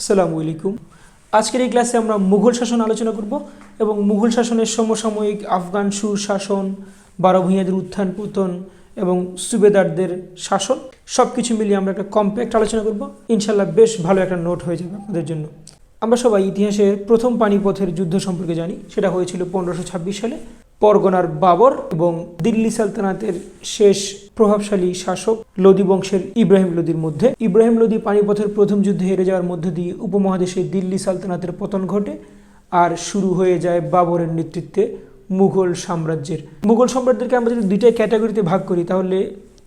আসসালামু আলাইকুম। আজকের এই ক্লাসে আমরা মুঘল শাসন আলোচনা করব এবং মুঘল শাসনের সমসাময়িক আফগান সুশাসন, বারো ভূঁইয়াদের উত্থান পতন এবং সুবেদারদের শাসন সব কিছু মিলিয়ে আমরা একটা কম্প্যাক্ট আলোচনা করব। ইনশাল্লাহ বেশ ভালো একটা নোট হয়ে যাবে আপনাদের জন্য। আমরা সবাই ইতিহাসের প্রথম পানিপথের যুদ্ধ সম্পর্কে জানি, সেটা হয়েছিল পনেরোশো সালে। পরগনার বাবর এবং দিল্লি সালতানাতের শেষ প্রভাবশালী শাসক লোদি বংশের ইব্রাহিম লোদির মধ্যে। ইব্রাহিম লোদি পানিপথের প্রথম যুদ্ধে হেরে যাওয়ার মধ্য দিয়ে উপমহাদেশে দিল্লি সালতানাতের পতন ঘটে আর শুরু হয়ে যায় বাবরের নেতৃত্বে মুঘল সাম্রাজ্যের। মুঘল সম্রাটদেরকে আমরা যদি দুইটা ক্যাটাগরিতে ভাগ করি, তাহলে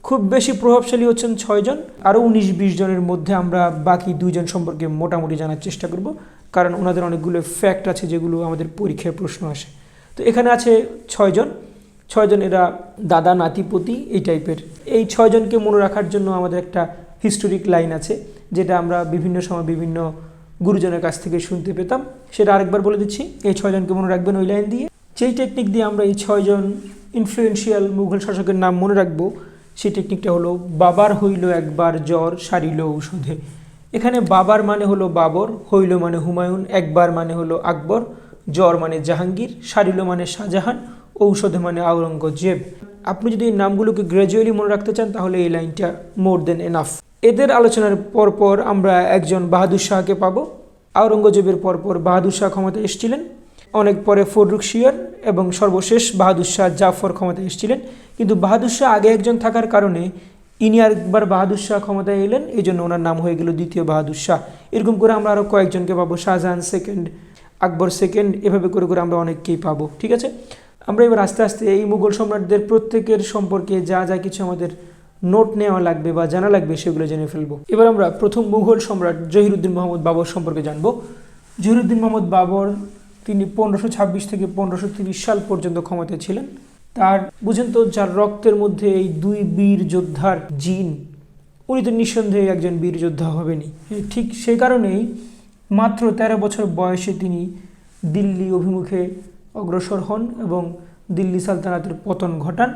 খুব বেশি প্রভাবশালী হচ্ছেন ছয়জন আরও উনিশ বিশ জনের মধ্যে আমরা বাকি দুইজন সম্পর্কে মোটামুটি জানার চেষ্টা করব, কারণ ওনাদের অনেকগুলো ফ্যাক্ট আছে যেগুলো আমাদের পরীক্ষায় প্রশ্ন আসে। তো এখানে আছে ছয়জন। ছয়জন এরা দাদা নাতিপতি এই টাইপের। এই ছয়জনকে মনে রাখার জন্য আমাদের একটা হিস্টোরিক লাইন আছে, যেটা আমরা বিভিন্ন সময় বিভিন্ন গুরুজনের কাছ থেকে শুনতে পেতাম। সেটা আরেকবার বলে দিচ্ছি, এই ছয়জনকে মনে রাখবেন ওই লাইন দিয়ে। যেই টেকনিক দিয়ে আমরা এই ছয়জন ইনফ্লুয়েন্সিয়াল মুঘল শাসকের নাম মনে রাখব, সেই টেকনিকটা হলো বাবার হইল একবার জ্বর সারিল ঔষধে। এখানে বাবার মানে হলো বাবর, হইল মানে হুমায়ুন, একবার মানে হলো আকবর। জ্বর মানে জাহাঙ্গীর সারিল মানে শাহজাহান, ঔষধ মানে আওরঙ্গজেব। আপনি যদি এই নামগুলোকে গ্র্যাজুয়ালি মনে রাখতে চান, তাহলে এই লাইনটা মোর দেন এনাফ এদের আলোচনার পরপর আমরা একজন বাহাদুর শাহকে পাবো। আওরঙ্গজেবের পরপর বাহাদুর শাহ ক্ষমতায় এসেছিলেন। অনেক পরে ফররুখ শিয়ার এবং সর্বশেষ বাহাদুর শাহ জাফর ক্ষমতায় এসেছিলেন। কিন্তু বাহাদুর শাহ আগে একজন থাকার কারণে ইনি আরেকবার বাহাদুর শাহ ক্ষমতায় এলেন। এই জন্য ওনার নাম হয়ে গেল দ্বিতীয় বাহাদুর শাহ। এরকম করে আমরা আরও কয়েকজনকে পাবো, শাহজাহান সেকেন্ড আকবর সেকেন্ড এভাবে করে করে আমরা অনেককেই পাবো, ঠিক আছে? আমরা এবার আস্তে আস্তে এই মুঘল সম্রাটদের প্রত্যেকের সম্পর্কে যা যা কিছু আমাদের নোট নেওয়া লাগবে বা জানা লাগবে সেগুলো জেনে ফেলব। এবার আমরা প্রথম মুঘল সম্রাট জহিরুদ্দিন মোহাম্মদ বাবর সম্পর্কে জানব। জহিরুদ্দিন মোহাম্মদ বাবর, তিনি পনেরোশো ছাব্বিশ থেকে পনেরোশো তিরিশ সাল পর্যন্ত ক্ষমতায় ছিলেন। তার, বুঝেন তো, যার রক্তের মধ্যে এই দুই বীর যোদ্ধার জিন, উনি তো নিঃসন্দেহে একজন বীর যোদ্ধা হবেনই। ঠিক সেই কারণেই মাত্র তেরো বছর বয়সে তিনি দিল্লি অভিমুখে অগ্রসর হন এবং দিল্লি সালতানাতের পতন ঘটান।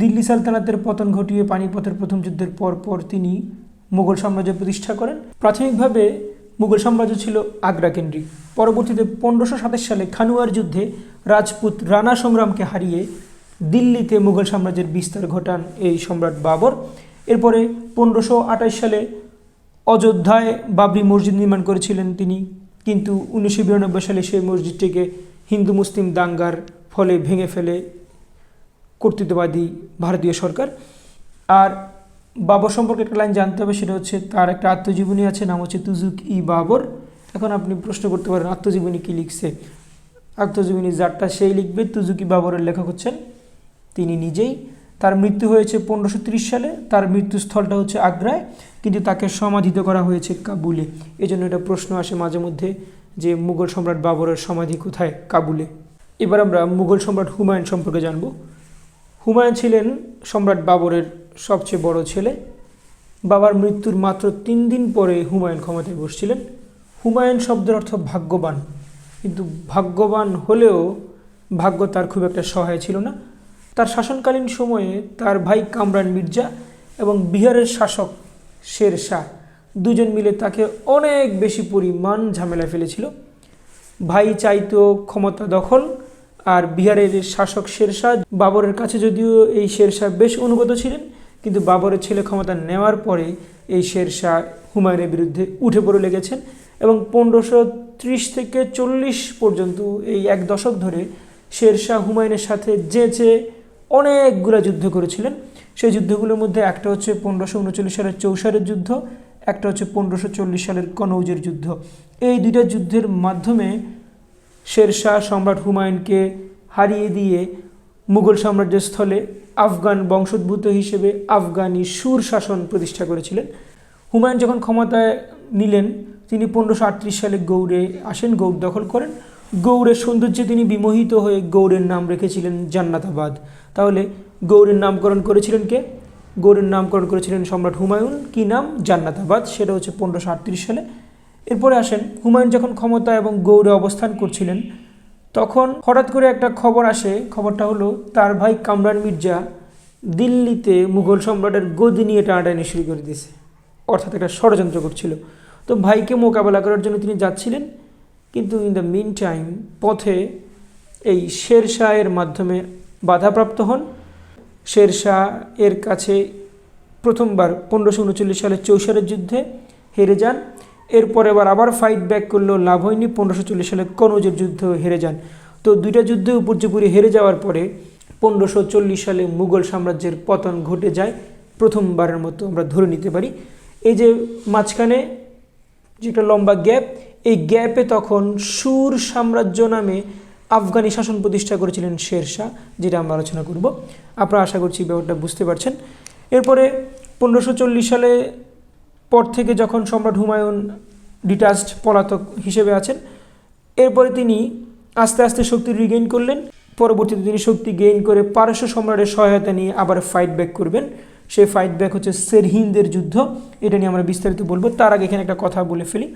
দিল্লি সালতানাতের পতন ঘটিয়ে পানিপথের প্রথম যুদ্ধের পর পর তিনি মুঘল সাম্রাজ্য প্রতিষ্ঠা করেন। প্রাথমিকভাবে মুঘল সাম্রাজ্য ছিল আগ্রা কেন্দ্রিক। পরবর্তীতে পনেরোশো সাতাশ সালে খানুয়ার যুদ্ধে রাজপুত রানা সংগ্রামকে হারিয়ে দিল্লিতে মুঘল সাম্রাজ্যের বিস্তার ঘটান এই সম্রাট বাবর। এরপরে পনেরোশো সালে অযোধ্যায় বাবরি মসজিদ নির্মাণ করেছিলেন তিনি। কিন্তু উনিশশো বিরানব্বই সালে সেই মসজিদটিকে হিন্দু মুসলিম দাঙ্গার ফলে ভেঙে ফেলে কর্তৃত্ববাদী ভারতীয় সরকার। আর বাবর সম্পর্কে একটা লাইন জানতে হবে, সেটা হচ্ছে তার একটা আত্মজীবনী আছে, নাম হচ্ছে তুজুক ই বাবর। এখন আপনি প্রশ্ন করতে পারেন, আত্মজীবনী কী লিখছে? আত্মজীবনী যারটা সেই লিখবে, তুজুকি বাবরের লেখক হচ্ছেন তিনি নিজেই। তার মৃত্যু হয়েছে পনেরোশো সালে, তার মৃত্যুস্থলটা হচ্ছে আগ্রায়, কিন্তু তাকে সমাধিত করা হয়েছে কাবুলে। এই জন্য এটা প্রশ্ন আসে মাঝে মধ্যে যে মুঘল সম্রাট বাবরের সমাধি কোথায় কাবুলে? এবার আমরা মুঘল সম্রাট হুমায়ুন সম্পর্কে জানব। হুমায়ুন ছিলেন সম্রাট বাবরের সবচেয়ে বড় ছেলে। বাবার মৃত্যুর মাত্র তিন দিন পরে হুমায়ুন ক্ষমতায় বসছিলেন। হুমায়ুন শব্দের অর্থ ভাগ্যবান। কিন্তু ভাগ্যবান হলেও ভাগ্য তার খুব একটা সহায় ছিল না। তার শাসনকালীন সময়ে তার ভাই কামরান মির্জা এবং বিহারের শাসক শের শাহ দুজন মিলে তাকে অনেক বেশি পরিমাণ ঝামেলা ফেলেছিল। ভাই চাইতো ক্ষমতা দখল আর বিহারের শাসক শেরশাহ বাবরের কাছে যদিও এই শেরশাহ বেশ অনুগত ছিলেন, কিন্তু বাবরের ছেলে ক্ষমতা নেওয়ার পরে এই শেরশাহ হুমায়ুনের বিরুদ্ধে উঠে পড়ে লেগেছেন এবং পনেরোশো ত্রিশ থেকে চল্লিশ পর্যন্ত এই এক দশক ধরে শেরশাহ হুমায়ুনের সাথে যেচে অনেকগুলো যুদ্ধ করেছিলেন। সেই যুদ্ধগুলোর মধ্যে একটা হচ্ছে পনেরোশো উনচল্লিশ সালের চৌসারের যুদ্ধ, একটা হচ্ছে পনেরোশো চল্লিশ সালের কনৌজের যুদ্ধ। এই দুইটা যুদ্ধের মাধ্যমে শেরশাহ সম্রাট হুমায়ুনকে হারিয়ে দিয়ে মুঘল সাম্রাজ্যের স্থলে আফগান বংশোদ্ভূত হিসেবে আফগানি সুর শাসন প্রতিষ্ঠা করেছিলেন। হুমায়ুন যখন ক্ষমতায় নিলেন, তিনি পনেরোশো সালে গৌড়ে আসেন, গৌড় দখল করেন। গৌড়ের সৌন্দর্যে তিনি বিমোহিত হয়ে গৌড়ের নাম রেখেছিলেন জান্নাতাবাদ। তাহলে গৌড়ের নামকরণ করেছিলেন কে? গৌড়ের নামকরণ করেছিলেন সম্রাট হুমায়ুন। কি নাম? জান্নাতাবাদ। সেটা হচ্ছে পনেরোশো আটত্রিশ সালে। এরপরে আসেন, হুমায়ুন যখন ক্ষমতা এবং গৌড়ে অবস্থান করছিলেন, তখন হঠাৎ করে একটা খবর আসে। খবরটা হলো, তার ভাই কামরান মির্জা দিল্লিতে মুঘল সম্রাটের গদি নিয়ে টানাটানি শুরু করে দিয়েছে। অর্থাৎ একটা ষড়যন্ত্র করছিল। তো ভাইকে মোকাবেলা করার জন্য তিনি যাচ্ছিলেন। কিন্তু ইন দ্য মিন টাইম পথে এই শের শাহের মাধ্যমে বাধাপ্রাপ্ত হন। শের শাহ এর কাছে প্রথমবার পনেরোশো উনচল্লিশ সালে চৌসারের যুদ্ধে হেরে যান। এরপরে এবার আবার ফাইট ব্যাক করলেও লাভ হয়নি, পনেরোশো চল্লিশ সালে কনৌজের যুদ্ধেও হেরে যান। তো দুইটা যুদ্ধে উপর্যুপুরি হেরে যাওয়ার পরে পনেরোশো চল্লিশ সালে মুঘল সাম্রাজ্যের পতন ঘটে যায়, প্রথমবারের মতো আমরা ধরে নিতে পারি। এই যে মাঝখানে যেটা লম্বা গ্যাপ এই গ্যাপে তখন সুর সাম্রাজ্য নামে আফগানি শাসন প্রতিষ্ঠা করেছিলেন শের শাহ যেটা আমরা আলোচনা করব। আপনারা আশা করছি ব্যাপারটা বুঝতে পারছেন। এরপরে পনেরোশো সালে পর থেকে যখন সম্রাট হুমায়ুন ডিটাচড পলাতক হিসেবে আছেন, এরপরে তিনি আস্তে আস্তে শক্তি রিগেইন করলেন। পরবর্তীতে তিনি শক্তি গেইন করে পারস্য সম্রাটের সহায়তা নিয়ে আবার ফাইট ব্যাক করবেন। সেই ফাইট ব্যাক হচ্ছে সেরহিন্দের যুদ্ধ, এটা নিয়ে আমরা বিস্তারিত বলব। তার আগে এখানে একটা কথা বলে ফেলি।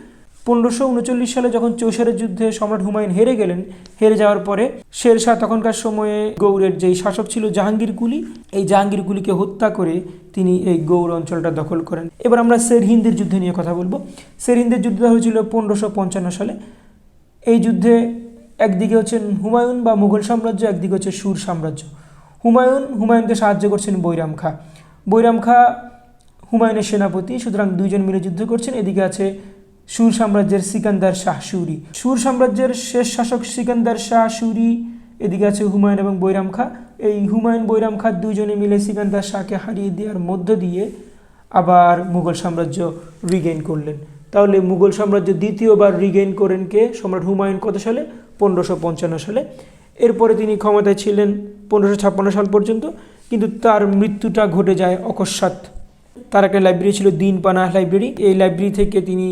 পনেরোশো উনচল্লিশ সালে যখন চৌসারের যুদ্ধে সম্রাট হুমায়ুন হেরে গেলেন, হেরে যাওয়ার পরে শের শাহ তখনকার সময়ে গৌড়ের যেই শাসক ছিল জাহাঙ্গীর কুলি, এই জাহাঙ্গীর কুলিকে হত্যা করে তিনি এই গৌড় অঞ্চলটা দখল করেন। এবার আমরা শের সেরহিন্দের যুদ্ধ নিয়ে কথা বলব। শের সেরহিন্দের যুদ্ধ হয়েছিল পনেরোশো পঞ্চান্ন সালে। এই যুদ্ধে একদিকে হচ্ছেন হুমায়ুন বা মুঘল সাম্রাজ্য, একদিকে হচ্ছে সুর সাম্রাজ্য। হুমায়ুন, হুমায়ুনকে সাহায্য করছেন বৈরাম খা। বৈরাম খা হুমায়ুনের সেনাপতি, সুতরাং দুইজন মিলে যুদ্ধ করছেন। এদিকে আছে সুর সাম্রাজ্যের সিকান্দার শাহ সুরি। সুর সাম্রাজ্যের শেষ শাসক সিকান্দার শাহ সুরি, এদিকে আছে হুমায়ুন এবং বৈরাম খা। এই হুমায়ুন, বৈরাম খা দুজনে মিলে সিকান্দার শাহকে হারিয়ে দেওয়ার মধ্য দিয়ে আবার মুঘল সাম্রাজ্য রিগেইন করলেন। তাহলে মুঘল সাম্রাজ্য দ্বিতীয়বার রিগেইন করেন কে? সম্রাট হুমায়ুন কত সালে? পনেরোশো পঞ্চান্ন সালে। এরপরে তিনি ক্ষমতায় ছিলেন পনেরোশো ছাপ্পান্ন সাল পর্যন্ত, কিন্তু তার মৃত্যুটা ঘটে যায় অকস্মাৎ। তার একটা লাইব্রেরি ছিল দিন পানা লাইব্রেরি এই লাইব্রেরি থেকে তিনি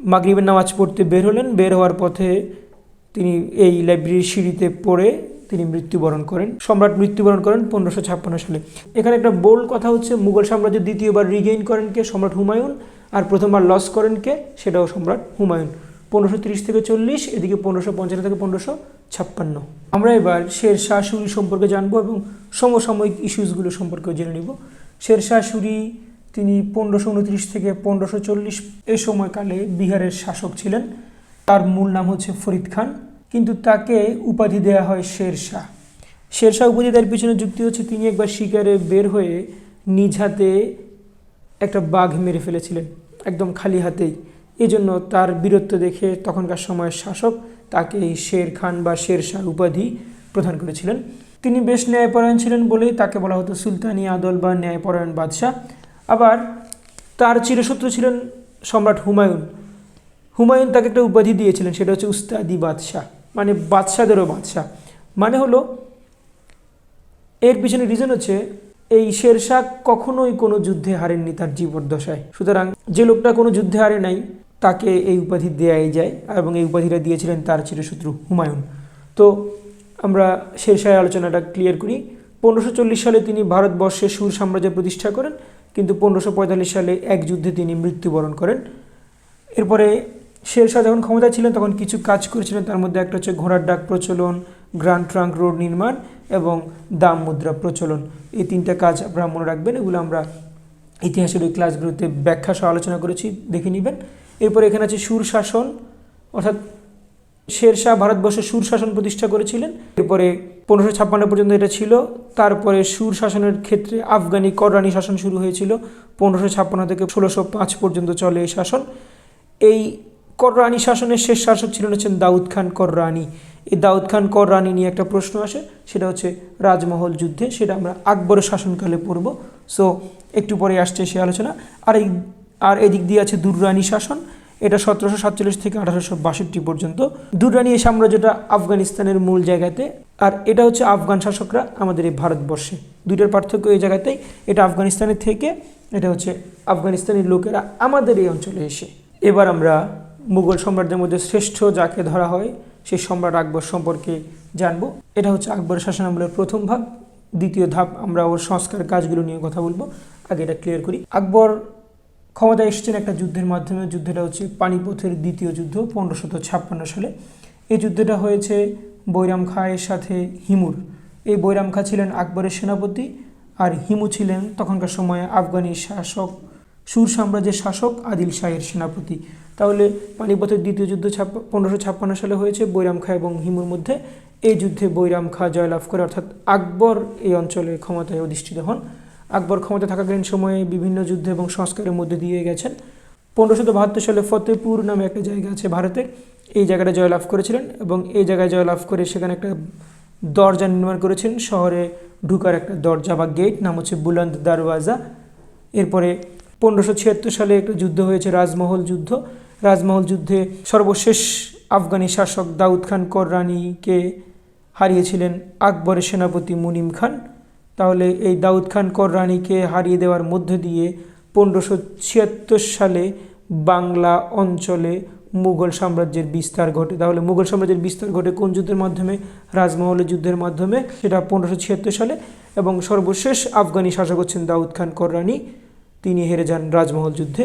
মাগরিবের নামাজ পড়তে বের হলেন। বের হওয়ার পথে তিনি এই লাইব্রেরির সিঁড়িতে পড়ে তিনি মৃত্যুবরণ করেন। সম্রাট মৃত্যুবরণ করেন পনেরোশো ছাপ্পান্ন সালে। এখানে একটা বোল্ড কথা হচ্ছে, মুঘল সাম্রাজ্য দ্বিতীয়বার রিগেইন করেন কে? সম্রাট হুমায়ুন, আর প্রথমবার লস করেন কে? সেটাও সম্রাট হুমায়ুন। পনেরোশো তিরিশ থেকে চল্লিশ, এদিকে পনেরোশো পঞ্চান্ন থেকে পনেরোশো ছাপ্পান্ন। আমরা এবার শের শাহ সুরি সম্পর্কে জানব এবং সমসাময়িক ইস্যুসগুলো সম্পর্কেও জেনে নিব। শের শাহ সুরি তিনি পনেরোশো উনত্রিশ থেকে পনেরোশো চল্লিশ এ সময়কালে বিহারের শাসক ছিলেন। তার মূল নাম হচ্ছে ফরিদ খান, কিন্তু তাকে উপাধি দেওয়া হয় শের শাহ শের শাহ উপাধি দেওয়ার পিছনে যুক্তি হচ্ছে, তিনি একবার শিকারে বের হয়ে নিজ হাতে একটা বাঘ মেরে ফেলেছিলেন, একদম খালি হাতেই। এজন্য তার বীরত্ব দেখে তখনকার সময়ের শাসক তাকে শের খান বা শের শাহ উপাধি প্রদান করেছিলেন। তিনি বেশ ন্যায়পরায়ণ ছিলেন বলেই তাকে বলা হতো সুলতানি আদল বা ন্যায়পরায়ণ বাদশাহ। আবার তার চিরশত্রু ছিলেন সম্রাট হুমায়ুন। হুমায়ুন তাকে একটা উপাধি দিয়েছিলেন, সেটা হচ্ছে উস্তাদি বাদশাহ মানে বাদশাদেরও বাদশাহ। মানে হলো, এর পিছনে রিজন হচ্ছে, এই শেরশাহ কখনোই কোনো যুদ্ধে হারেননি তার জীবদ্দশায়। সুতরাং যে লোকটা কোনো যুদ্ধে হারে নাই, তাকে এই উপাধি দেয়াই যায় এবং এই উপাধিটা দিয়েছিলেন তার চিরশত্রু হুমায়ুন। তো আমরা শেরশাহের আলোচনাটা ক্লিয়ার করি। পনেরোশো সালে তিনি ভারতবর্ষে সুর সাম্রাজ্য প্রতিষ্ঠা করেন। কিন্তু পনেরোশো সালে এক যুদ্ধে তিনি মৃত্যুবরণ করেন। এরপরে শেরশাহ যখন ক্ষমতায় ছিলেন, তখন কিছু কাজ করেছিলেন। তার মধ্যে একটা হচ্ছে ঘোড়ার ডাক প্রচলন গ্রান্ড ট্রাঙ্ক রোড নির্মাণ এবং দাম মুদ্রা প্রচলন। এই তিনটা কাজ আপনারা মনে রাখবেন, এগুলো আমরা ইতিহাসের ওই ক্লাসগুলোতে ব্যাখ্যা সহ আলোচনা করেছি, দেখে নেবেন। এরপর এখানে আছে সুর শাসন, অর্থাৎ শেরশাহ ভারতবর্ষে সুর শাসন প্রতিষ্ঠা করেছিলেন। এরপরে পনেরোশো ছাপ্পান্ন পর্যন্ত এটা ছিল। তারপরে সুর শাসনের ক্ষেত্রে আফগানি কররানি শাসন শুরু হয়েছিল। পনেরোশো ছাপ্পান্ন থেকে ষোলোশো পাঁচ পর্যন্ত চলে এই শাসন। এই কররানি শাসনের শেষ শাসক ছিলেন হচ্ছেন দাউদ খান কররানি এই দাউদ খান কররানি নিয়ে একটা প্রশ্ন আসে, সেটা হচ্ছে রাজমহল যুদ্ধে, সেটা আমরা আকবরের শাসনকালে পড়ব। সো একটু পরে আসছে সে আলোচনা। আর এই আর এদিক দিয়ে আছে দুররানি শাসন। এটা সতেরোশো সাতচল্লিশ থেকে আঠারোশো বাষট্টি পর্যন্ত। দুররানি এই সাম্রাজ্যটা আফগানিস্তানের মূল জায়গাতে, আর এটা হচ্ছে আফগান শাসকরা আমাদের এই ভারতবর্ষে। দুইটার পার্থক্য এই জায়গাতেই, এটা আফগানিস্তানের থেকে, এটা হচ্ছে আফগানিস্তানের লোকেরা আমাদের এই অঞ্চলে এসে। এবার আমরা মুঘল সম্রাটদের মধ্যে শ্রেষ্ঠ যাকে ধরা হয়, সেই সম্রাট আকবর সম্পর্কে জানব। এটা হচ্ছে আকবর শাসনামলের প্রথম ভাগ। দ্বিতীয় ধাপ, আমরা ওর সংস্কার কাজগুলো নিয়ে কথা বলব। আগে এটা ক্লিয়ার করি। আকবর ক্ষমতায় এসেছেন একটা যুদ্ধের মাধ্যমে, যুদ্ধটা হচ্ছে পানিপথের দ্বিতীয় যুদ্ধ পনেরোশত ছাপ্পান্ন সালে। এই যুদ্ধটা হয়েছে বৈরাম খাঁয়ের সাথে হিমুর। এই বৈরাম খাঁ ছিলেন আকবরের সেনাপতি আর হিমু ছিলেন তখনকার সময়ে আফগানি শাসক, সুর সাম্রাজ্যের শাসক আদিল শাহের সেনাপতি। তাহলে পানিপথের দ্বিতীয় যুদ্ধ ছাপ্প পনেরোশো ছাপ্পান্ন সালে হয়েছে বৈরাম খা এবং হিমুর মধ্যে। এই যুদ্ধে বৈরাম খা জয়লাভ করে, অর্থাৎ আকবর এই অঞ্চলে ক্ষমতায় অধিষ্ঠিত হন। আকবর ক্ষমতা থাকাকালীন সময়ে বিভিন্ন যুদ্ধ এবং সংস্কারের মধ্যে দিয়ে গেছেন। পনেরোশো বাহাত্তর সালে ফতেপুর নামে একটা জায়গা আছে ভারতে। এই জায়গাটা জয়লাভ করেছিলেন এবং এই জায়গায় জয়লাভ করে সেখানে একটা দরজা নির্মাণ করেছেন। শহরে ঢুকার একটা দরজা বা গেট নাম হচ্ছে বুলন্দ দারওয়াজা। এরপরে পনেরোশো ছিয়াত্তর সালে একটা যুদ্ধ হয়েছে, রাজমহল যুদ্ধ। রাজমহল যুদ্ধে সর্বশেষ আফগানি শাসক দাউদ খান কররানিকে হারিয়েছিলেন আকবরের সেনাপতি মুনিম খান। তাহলে এই দাউদ খান কররানিকে হারিয়ে দেওয়ার মধ্য দিয়ে পনেরোশো ছিয়াত্তর সালে বাংলা অঞ্চলে মুঘল সাম্রাজ্যের বিস্তার ঘটে। তাহলে মুঘল সাম্রাজ্যের বিস্তার ঘটে কোন যুদ্ধের মাধ্যমে? রাজমহলের যুদ্ধের মাধ্যমে। সেটা পনেরোশো ছিয়াত্তর সালে এবং সর্বশেষ আফগানি শাসক হচ্ছেন দাউদ খান কররানি। তিনি হেরে যান রাজমহল যুদ্ধে।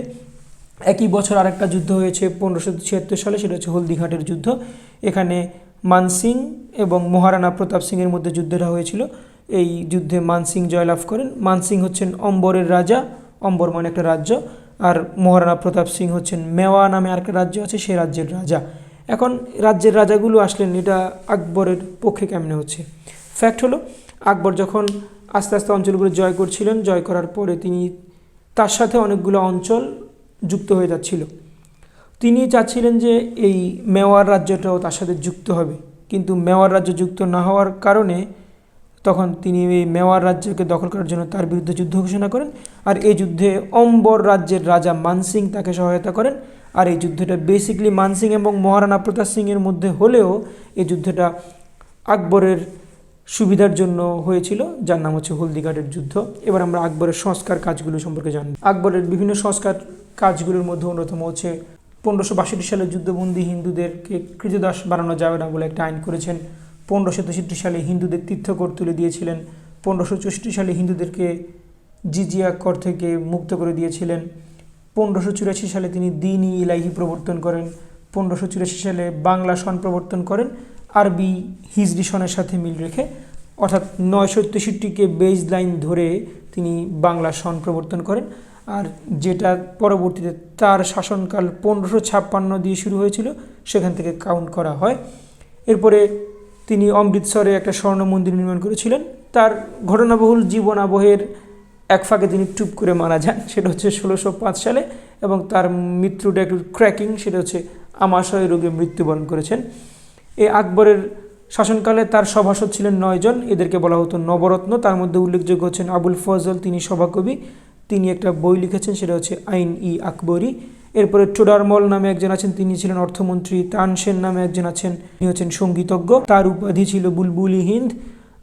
একই বছর আরেকটা যুদ্ধ হয়েছে পনেরোশো ছিয়াত্তর সালে, সেটা হচ্ছে হলদিঘাটের যুদ্ধ। এখানে মানসিং এবং মহারানা প্রতাপ সিংয়ের মধ্যে যুদ্ধটা হয়েছিল। এই যুদ্ধে মানসিং জয়লাভ করেন। মানসিং হচ্ছেন অম্বরের রাজা, অম্বর মানে একটা রাজ্য, আর মহারানা প্রতাপ সিং হচ্ছেন মেওয়া নামে আরেকটা রাজ্য আছে সেই রাজ্যের রাজা। এখন রাজ্যের রাজাগুলো আসলেন, এটা আকবরের পক্ষে কেমনে হচ্ছে? ফ্যাক্ট হলো, আকবর যখন আস্তে আস্তে অঞ্চলগুলো জয় করছিলেন, জয় করার পরে তিনি তার সাথে অনেকগুলো অঞ্চল যুক্ত হয়ে যাচ্ছিল। তিনি চাচ্ছিলেন যে এই মেওয়ার রাজ্যটাও তার সাথে যুক্ত হবে। কিন্তু মেওয়ার রাজ্য যুক্ত না হওয়ার কারণে তখন তিনি এই মেওয়ার রাজ্যকে দখল করার জন্য তার বিরুদ্ধে যুদ্ধ ঘোষণা করেন। আর এই যুদ্ধে অম্বর রাজ্যের রাজা মানসিং তাকে সহায়তা করেন। আর এই যুদ্ধটা বেসিকলি মানসিং এবং মহারানা প্রতাপ সিংয়ের মধ্যে হলেও এই যুদ্ধটা আকবরের সুবিধার জন্য হয়েছিল, যার নাম হচ্ছে হলদিঘাটের যুদ্ধ। এবার আমরা আকবরের সংস্কার কাজগুলো সম্পর্কে জানি আকবরের বিভিন্ন সংস্কার কাজগুলোর মধ্যে অন্যতম হচ্ছে পনেরোশো বাষট্টি সালে যুদ্ধবন্দী হিন্দুদেরকে কৃতদাস বানানো যাবে না বলে একটা আইন করেছেন। পনেরোশো তেষট্টি সালে হিন্দুদের তীর্থকর তুলে দিয়েছিলেন। পনেরোশো চৌষট্টি সালে হিন্দুদেরকে জিজিয়া কর থেকে মুক্ত করে দিয়েছিলেন। পনেরোশো চুরাশি সালে তিনি দিন ই ইলাহি প্রবর্তন করেন। পনেরোশো চুরাশি সালে বাংলা সন প্রবর্তন করেন। আরবি, হিজরি সনের সাথে মিল রেখে। অর্থাৎ নয়শো তেষট্টিকে বেজ লাইন ধরে তিনি বাংলা সন প্রবর্তন করেন। আর যেটা পরবর্তীতে তার শাসনকাল পনেরোশো ছাপ্পান্ন দিয়ে শুরু হয়েছিল, সেখান থেকে কাউন্ট করা হয়। এরপরে তিনি অমৃতসরে একটা স্বর্ণ মন্দির নির্মাণ করেছিলেন। তার ঘটনাবহুল জীবন আবহের এক ফাঁকে তিনি টুপ করে মারা যান, সেটা হচ্ছে ষোলোশো পাঁচ সালে, এবং তার মৃত্যুটা একটু ক্র্যাকিং, সেটা হচ্ছে আমাশয় রোগে মৃত্যুবরণ করেছেন। এই আকবরের শাসনকালে তার সভাসদ ছিলেন নয়জন এদেরকে বলা হতো নবরত্ন। তার মধ্যে উল্লেখযোগ্য হচ্ছেন আবুল ফজল, তিনি সভাকবি, তিনি একটা বই লিখেছেন, সেটা হচ্ছে আইন ই আকবরী। এরপরে টোডারমল নামে একজন আছেন, তিনি ছিলেন অর্থমন্ত্রী। তানসেন নামে একজন আছেন, তিনি হচ্ছেন সঙ্গীতজ্ঞ। তার উপাধি ছিল বুলবুলি হিন্দ।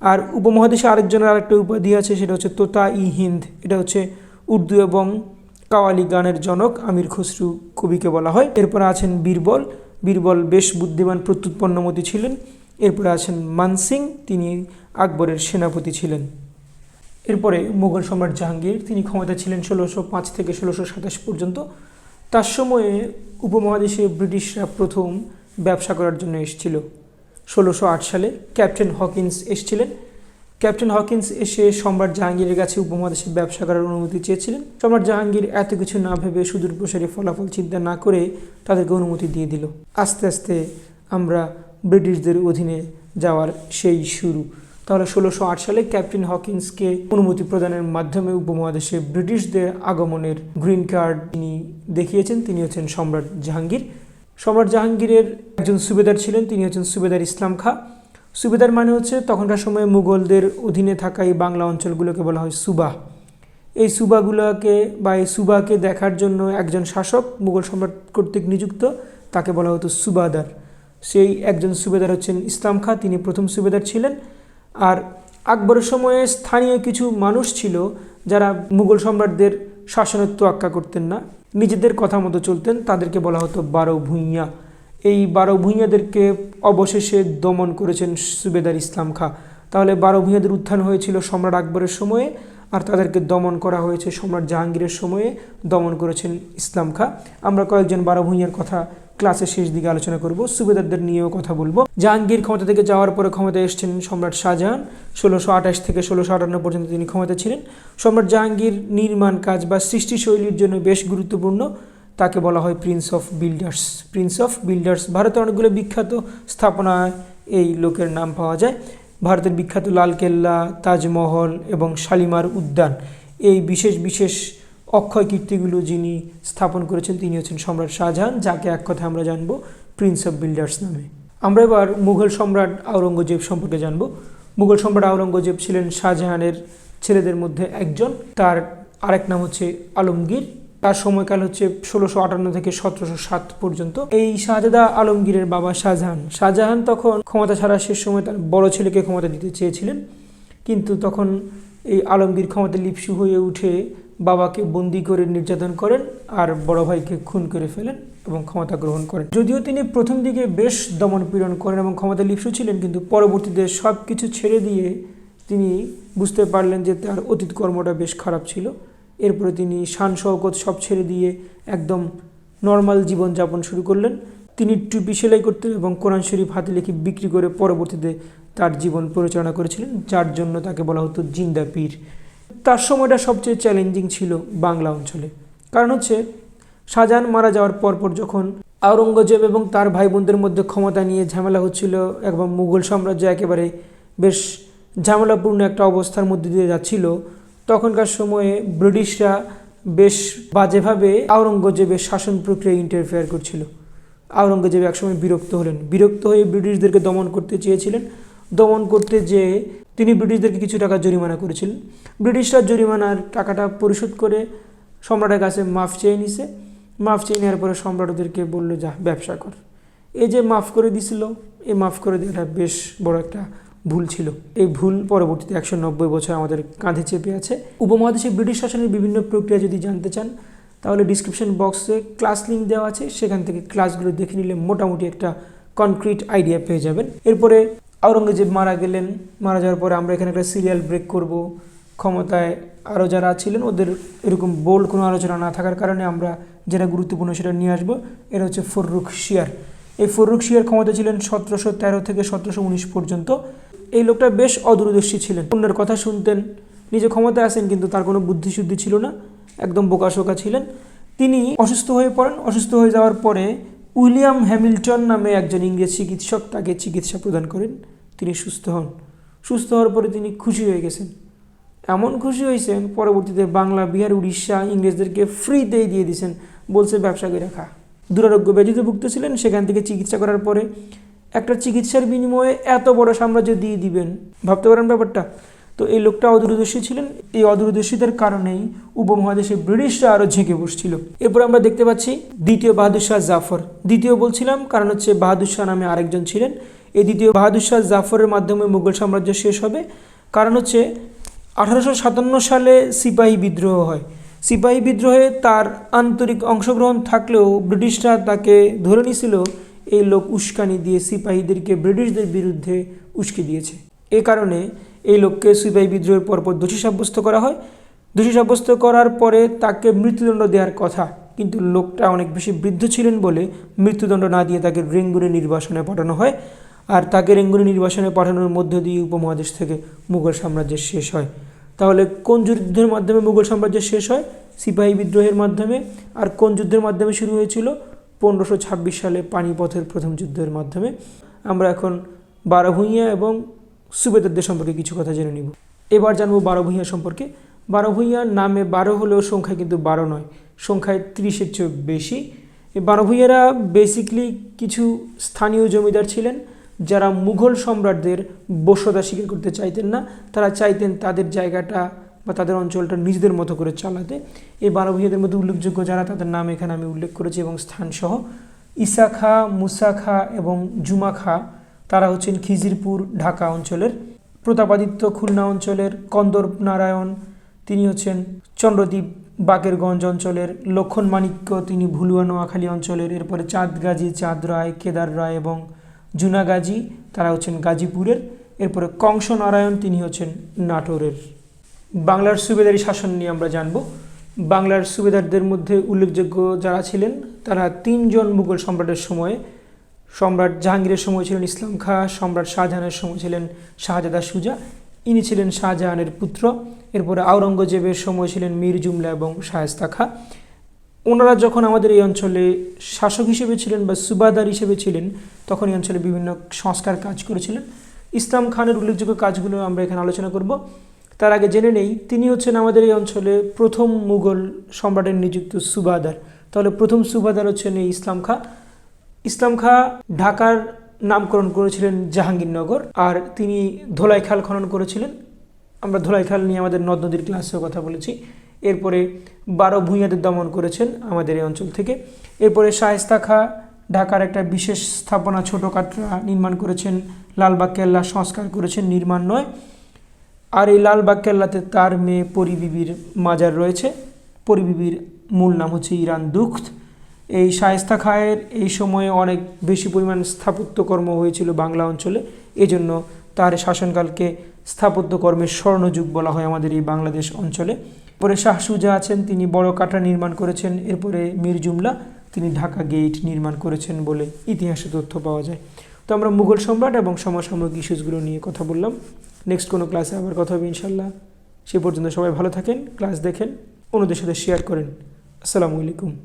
আর উপমহাদেশে আরেকজনের আরেকটা উপাধি আছে, সেটা হচ্ছে তোতা ই হিন্দ। এটা হচ্ছে উর্দু এবং কাওয়ালি গানের জনক আমির খসরু কবিকে বলা হয়। এরপরে আছেন বীরবল। বীরবল বেশ বুদ্ধিমান, প্রত্যুৎপন্নমতি ছিলেন। এরপরে আছেন মানসিং, তিনি আকবরের সেনাপতি ছিলেন। এরপরে মুঘল সম্রাট জাহাঙ্গীর, তিনি ক্ষমতা ছিলেন ষোলোশো পাঁচ থেকে ষোলোশো সাতাশ পর্যন্ত। তার সময়ে উপমহাদেশে ব্রিটিশরা প্রথম ব্যবসা করার জন্য এসেছিল। ষোলোশো আট সালে ক্যাপ্টেন হকিন্স এসেছিলেন। ক্যাপ্টেন হকিন্স এসে সম্রাট জাহাঙ্গীরের কাছে উপমহাদেশে ব্যবসা করার অনুমতি চেয়েছিলেন। সম্রাট জাহাঙ্গীর এত কিছু না ভেবে সুদূর প্রসারী ফলাফল চিন্তা না করে তাদেরকে অনুমতি দিয়ে দিল। আস্তে আস্তে আমরা ব্রিটিশদের অধীনে যাওয়ার সেই শুরু। তাহলে ষোলোশো আট সালে ক্যাপ্টেন হকিন্সকে অনুমতি প্রদানের মাধ্যমে উপমহাদেশে ব্রিটিশদের আগমনের গ্রিন কার্ড তিনি দেখিয়েছেন। তিনি হচ্ছেন সম্রাট জাহাঙ্গীর। সম্রাট জাহাঙ্গীরের একজন সুবেদার ছিলেন, তিনি হচ্ছেন সুবেদার ইসলাম খা। সুবেদার মানে হচ্ছে তখনকার সময়ে মুঘলদের অধীনে থাকা এই বাংলা অঞ্চলগুলোকে বলা হয় সুবাহ এই সুবাগুলোকে বা এই সুবাকে দেখার জন্য একজন শাসক মুঘল সম্রাট কর্তৃক নিযুক্ত, তাকে বলা হতো সুবাদার। সেই একজন সুবেদার হচ্ছেন ইসলাম খা, তিনি প্রথম সুবেদার ছিলেন। আর আকবরের সময়ে স্থানীয় কিছু মানুষ ছিল যারা মুঘল সম্রাটদের শাসনের তোয়াক্কা করতেন না। নিজেদের কথা মতো চলতেন, তাদেরকে বলা হতো বারো ভূঁইয়া। এই বারো ভূঁইয়াদেরকে অবশেষে দমন করেছেন সুবেদার ইসলাম খা। তাহলে বারো ভূঁইয়াদের উত্থান হয়েছিল সম্রাট আকবরের সময়ে, আর তাদেরকে দমন করা হয়েছে সম্রাট জাহাঙ্গীরের সময়ে, দমন করেছেন ইসলাম খা। আমরা কয়েকজন বারো ভূঁইয়ার কথা ক্লাসের শেষ দিকে আলোচনা করব। সুবেদারদের নিয়েও কথা বলব। জাহাঙ্গীর ক্ষমতা থেকে যাওয়ার পরে ক্ষমতায় এসেছেন সম্রাট শাহজাহান। ষোলোশো আঠাশ থেকে ষোলোশো আটান্ন পর্যন্ত তিনি ক্ষমতা ছিলেন। সম্রাট জাহাঙ্গীর নির্মাণ কাজ বা সৃষ্টিশৈলীর জন্য বেশ গুরুত্বপূর্ণ। তাকে বলা হয় prince of builders prince of builders ভারতের অনেকগুলো বিখ্যাত স্থাপনায় এই লোকের নাম পাওয়া যায়। ভারতের বিখ্যাত লালকেল্লা, তাজমহল এবং শালিমার উদ্যান। এই বিশেষ বিশেষ অক্ষয় কীর্তিগুলো যিনি স্থাপন করেছেন, তিনি হচ্ছেন সম্রাট শাহজাহান, যাকে এক কথা আমরা জানব প্রিন্স অফ বিল্ডার্স নামে। আমরা এবার মুঘল সম্রাট আওরঙ্গজেব সম্পর্কে জানব। মুঘল সম্রাট আওরঙ্গজেব ছিলেন শাহজাহানের ছেলেদের মধ্যে একজন। তার আরেক নাম হচ্ছে আলমগীর। তার সময়কাল হচ্ছে ষোলোশো আটান্ন থেকে সতেরোশো সাত পর্যন্ত। এই শাহজাদা আলমগীরের বাবা শাহজাহান। শাহজাহান তখন ক্ষমতা ছাড়া শেষ সময় তার বড় ছেলেকে ক্ষমতা দিতে চেয়েছিলেন। কিন্তু তখন এই আলমগীর ক্ষমতা লিপসু হয়ে উঠে বাবাকে বন্দি করে নির্যাতন করেন আর বড় ভাইকে খুন করে ফেলেন এবং ক্ষমতা গ্রহণ করেন। যদিও তিনি প্রথম দিকে বেশ দমন পীড়ন করেন এবং ক্ষমতা লিপসু ছিলেন, কিন্তু পরবর্তীতে সব কিছু ছেড়ে দিয়ে তিনি বুঝতে পারলেন যে তার অতীত কর্মটা বেশ খারাপ ছিল। এরপরে তিনি শান শওকত সব ছেড়ে দিয়ে একদম নর্মাল জীবনযাপন শুরু করলেন। তিনি টুপি সেলাই করতেন এবং কোরআন শরীফ হাতে লিখে বিক্রি করে পরবর্তীতে তার জীবন পরিচালনা করেছিলেন, যার জন্য তাকে বলা হতো জিন্দা পীর। তার সময়টা সবচেয়ে চ্যালেঞ্জিং ছিল বাংলা অঞ্চলে। কারণ হচ্ছে, শাহজাহান মারা যাওয়ার পরপর যখন আওরঙ্গজেব এবং তার ভাই বোনদের মধ্যে ক্ষমতা নিয়ে ঝামেলা হচ্ছিল এবং মুঘল সাম্রাজ্য একেবারে বেশ ঝামেলাপূর্ণ একটা অবস্থার মধ্যে দিয়ে যাচ্ছিল, তখনকার সময়ে ব্রিটিশরা বেশ বাজেভাবে আওরঙ্গজেবের শাসন প্রক্রিয়ায় ইন্টারফেয়ার করছিল। আওরঙ্গজেব একসময় বিরক্ত হলেন। বিরক্ত হয়ে ব্রিটিশদেরকে দমন করতে চেয়েছিলেন। দমন করতে যে তিনি ব্রিটিশদেরকে কিছু টাকা জরিমানা করেছিলেন ব্রিটিশরা জরিমানার টাকাটা পরিশোধ করে সম্রাটের কাছে মাফ চেয়ে নিছে। মাফ চেয়ে নেওয়ার পরে সম্রাট ওদেরকে বলল, যা, ব্যবসা কর। এই যে মাফ করে দিছিল, এই মাফ করে দেওয়াটা বেশ বড় একটা ভুল ছিল। এই ভুল পরবর্তীতে একশো নব্বই বছর আমাদের কাঁধে চেপে আছে। উপমহাদেশে ব্রিটিশ শাসনের বিভিন্ন প্রক্রিয়া যদি জানতে চান, তাহলে ডিসক্রিপশন বক্সে ক্লাস লিঙ্ক দেওয়া আছে। সেখান থেকে ক্লাসগুলো দেখে নিলে মোটামুটি একটা কনক্রিট আইডিয়া পেয়ে যাবেন। এরপরে আওরঙ্গজেব মারা গেলেন। মারা যাওয়ার পরে আমরা এখানে একটা সিরিয়াল ব্রেক করব। ক্ষমতায় আরও যারা ছিলেন, ওদের এরকম বোল্ড কোনো আলোচনা না থাকার কারণে আমরা যেটা গুরুত্বপূর্ণ সেটা নিয়ে আসব। এটা হচ্ছে ফররুখ শিয়ার। এই ফররুখ শিয়ার ক্ষমতা ছিলেন সতেরোশো তেরো থেকে সতেরোশো উনিশ পর্যন্ত। এই লোকটা বেশ অদূরদর্শী ছিলেন। অন্যের কথা শুনতেন, নিজে ক্ষমতায় আসেন কিন্তু তার কোনো বুদ্ধিশুদ্ধি ছিল না। একদম বোকাশোকা ছিলেন। তিনি অসুস্থ হয়ে পড়েন। অসুস্থ হয়ে যাওয়ার পরে উইলিয়াম হ্যামিল্টন নামে একজন ইংরেজ চিকিৎসক তাকে চিকিৎসা প্রদান করেন। তিনি সুস্থ হন। সুস্থ হওয়ার পরে তিনি খুশি হয়ে গেছেন। এমন খুশি হয়েছেন, পরবর্তীতে বাংলা, বিহার, উড়িষ্যা ইংরেজদেরকে ফ্রিতেই দিয়ে দিয়েছেন। বলছে, ব্যবসা করে রাখা দুরারোগ্য ব্যাধিতে ভুক্ত ছিলেন, সেখান থেকে চিকিৎসা করার পরে একটা চিকিৎসার বিনিময়ে এত বড় সাম্রাজ্য দিয়ে দিবেন। ভাবতে পারেন ব্যাপারটা? তো এই লোকটা অদূরদর্শী ছিলেন। এই অদূরদর্শীদের কারণেই উপমহাদেশে ব্রিটিশরা আরও ঝেঁকে বসছিল। এরপর আমরা দেখতে পাচ্ছি দ্বিতীয় বাহাদুর শাহ জাফর। দ্বিতীয় বলছিলাম, কারণ হচ্ছে বাহাদুর শাহ নামে আরেকজন ছিলেন। এই দ্বিতীয় বাহাদুর শাহ জাফরের মাধ্যমে মুঘল সাম্রাজ্য শেষ হবে। কারণ হচ্ছে আঠারোশো সাতান্ন সালে সিপাহী বিদ্রোহ হয়। সিপাহী বিদ্রোহে তার আন্তরিক অংশগ্রহণ থাকলেও ব্রিটিশরা তাকে ধরে নিছিল, এই লোক উস্কানি দিয়ে সিপাহীদেরকে ব্রিটিশদের বিরুদ্ধে উস্কে দিয়েছে। এ কারণে এই লোককে সিপাহী বিদ্রোহের পরপর দোষী সাব্যস্ত করা হয়। দোষী সাব্যস্ত করার পরে তাকে মৃত্যুদণ্ড দেওয়ার কথা। কিন্তু লোকটা অনেক বেশি বৃদ্ধ ছিলেন বলে মৃত্যুদণ্ড না দিয়ে তাকে রেঙ্গুনে নির্বাসনে পাঠানো হয়। আর তাকে রেঙ্গুনি নির্বাসনে পাঠানোর মধ্য দিয়ে উপমহাদেশ থেকে মুঘল সাম্রাজ্যের শেষ হয়। তাহলে কোন যুদ্ধের মাধ্যমে মুঘল সাম্রাজ্য শেষ হয়? সিপাহী বিদ্রোহের মাধ্যমে। আর কোন যুদ্ধের মাধ্যমে শুরু হয়েছিল? পনেরোশো সালে পানিপথের প্রথম যুদ্ধের মাধ্যমে। আমরা এখন বারো ভূঁইয়া এবং সুবেদারদের সম্পর্কে কিছু কথা জেনে নিব। এবার জানব বারো ভূঁইয়া সম্পর্কে। বারো ভূঁইয়ার নামে বারো হলেও সংখ্যায় কিন্তু বারো নয়, সংখ্যায় ত্রিশের চেয়ে বেশি। বারো ভূঁইয়ারা বেসিকলি কিছু স্থানীয় জমিদার ছিলেন, যারা মুঘল সম্রাটদের বস্যতা স্বীকার করতে চাইতেন না। তারা চাইতেন তাদের জায়গাটা বা তাদের অঞ্চলটা নিজেদের মতো করে চালাতে। এই বারো ভূঁইয়াদের মধ্যে উল্লেখযোগ্য যারা, তাদের নাম এখানে আমি উল্লেখ করেছি এবং স্থানসহ। ইসা খা মুসা খা এবং জুমা খা তারা হচ্ছেন খিজিরপুর, ঢাকা অঞ্চলের প্রতাপাদিত্য খুলনা অঞ্চলের কন্দর্প নারায়ণ, তিনি হচ্ছেন চন্দ্রদ্বীপ বাকেরগঞ্জ অঞ্চলের, লক্ষণ মাণিক্য, তিনি ভুলুয়া নোয়াখালী অঞ্চলের, এরপরে চাঁদগাজী, চাঁদ রায়, কেদার রায় এবং জুনাগাজী, তারা হচ্ছেন গাজীপুরের, এরপরে কংস নারায়ণ, তিনি হচ্ছেন নাটোরের। বাংলার সুবেদারি শাসন নিয়ে আমরা জানব। বাংলার সুবেদারদের মধ্যে উল্লেখযোগ্য যারা ছিলেন, তারা তিনজন মুঘল সম্রাটের সময়ে সম্রাট জাহাঙ্গীরের সময় ছিলেন ইসলাম খাঁ, সম্রাট শাহজাহানের সময় ছিলেন শাহজাদা সুজা। ইনি ছিলেন শাহজাহানের পুত্র। এরপরে আওরঙ্গজেবের সময় ছিলেন মীর জুমলা এবং শায়েস্তা খাঁ। ওনারা যখন আমাদের এই অঞ্চলে শাসক হিসেবে ছিলেন বা সুবাদার হিসেবে ছিলেন, তখন এই অঞ্চলে বিভিন্ন সংস্কার কাজ করেছিলেন। ইসলাম খানের উল্লেখযোগ্য কাজগুলো আমরা এখানে আলোচনা করব। তার আগে জেনে নেই, তিনি হচ্ছেন আমাদের এই অঞ্চলে প্রথম মুঘল সম্রাটের নিযুক্ত সুবাদার। তাহলে প্রথম সুবাদার হচ্ছেন এই ইসলাম খাঁ। ইসলাম খাঁ ঢাকার নামকরণ করেছিলেন জাহাঙ্গীরনগর আর তিনি ধোলাই খাল খনন করেছিলেন। আমরা ধোলাই খাল নিয়ে আমাদের নদ নদীর ক্লাসেও কথা বলেছি। এরপরে বারো ভূঁইয়াদের দমন করেছেন আমাদের এই অঞ্চল থেকে। এরপরে শায়েস্তা খাঁ ঢাকার একটা বিশেষ স্থাপনা ছোট কাটরা নির্মাণ করেছেন। লালবাগ কেল্লা সংস্কার করেছেন নির্মাণ নয়। আর এই লালবাগ কেল্লাতে তার মেয়ে পরিবিবির মাজার রয়েছে। পরিবিবির মূল নাম হচ্ছে ইরান দুঃখ এই শায়েস্তা খায়ের এই সময়ে অনেক বেশি পরিমাণ স্থাপত্যকর্ম হয়েছিল বাংলা অঞ্চলে। এজন্য তার শাসনকালকে স্থাপত্যকর্মের স্বর্ণযুগ বলা হয় আমাদের এই বাংলাদেশ অঞ্চলে। পরে শাহ সুজা আছেন, তিনি বড় কাটা নির্মাণ করেছেন। এরপরে মীর জুমলা, তিনি ঢাকা গেট নির্মাণ করেছেন বলে ইতিহাসে তথ্য পাওয়া যায়। তো আমরা মুঘল সম্রাট এবং সমসাময়িক ইস্যুসগুলো নিয়ে কথা বললাম। নেক্সট কোনো ক্লাসে আবার কথা হবে ইনশাল্লাহ সে পর্যন্ত সবাই ভালো থাকেন ক্লাস দেখেন, অন্যদের সাথে শেয়ার করেন। আসসালামু আলাইকুম।